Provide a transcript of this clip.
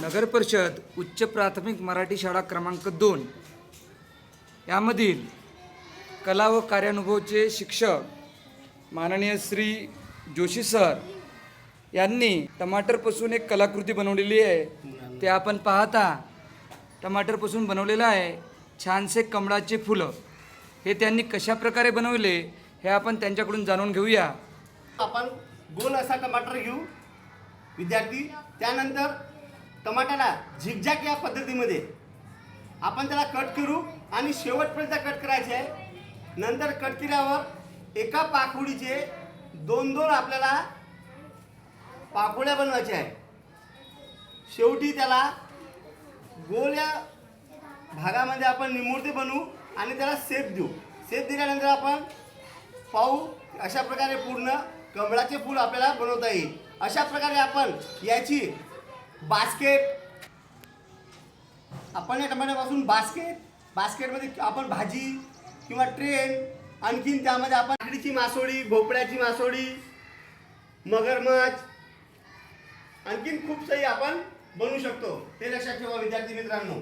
नगर परिषद उच्च प्राथमिक मराठी शाळा क्रमांक दोन. यामधील कला व कार्यानुभवचे शिक्षक माननीय श्री जोशी सर यांनी टमाटरपासून एक कलाकृती बनवलेली आहे. ते आपण पाहता टमाटरपासून बनवलेलं आहे. छानसे कमळाचे फुलं. हे त्यांनी कशा प्रकारे बनवले हे आपण त्यांच्याकडून जाणून घेऊया. आपण गोल असा टमाटर घेऊ. विद्यार्थी त्यानंतर टमाट्याला झिकझॅक या पद्धतीमध्ये. आपण त्याला कट करू आणि शेवटपर्यंत कट करायचे आहे. नंतर कट केल्यावर एका पाकुडीचे दोन दोन आपल्याला पाकोड्या बनवायच्या आहे शेवटी त्याला गोल या भागामध्ये आपण निमूर्ती बनवू आणि त्याला सेप देऊ. सेप दिल्यानंतर आपण पाहू अशा प्रकारे पूर्ण कमळाचे फूल आपल्याला बनवता येईल. अशा प्रकारे आपण याची बास्केट. आपण या टमाट्यापासून बास्केट. बास्केटमध्ये आपण भाजी किंवा ट्रेन आणखीन त्यामध्ये आपण लाकडीची मासोळी भोपळ्याची मासोळी मगरमच्छ आणखीन खूप सही आपण बनवू शकतो. हे लक्षात ठेवा विद्यार्थी मित्रांनो.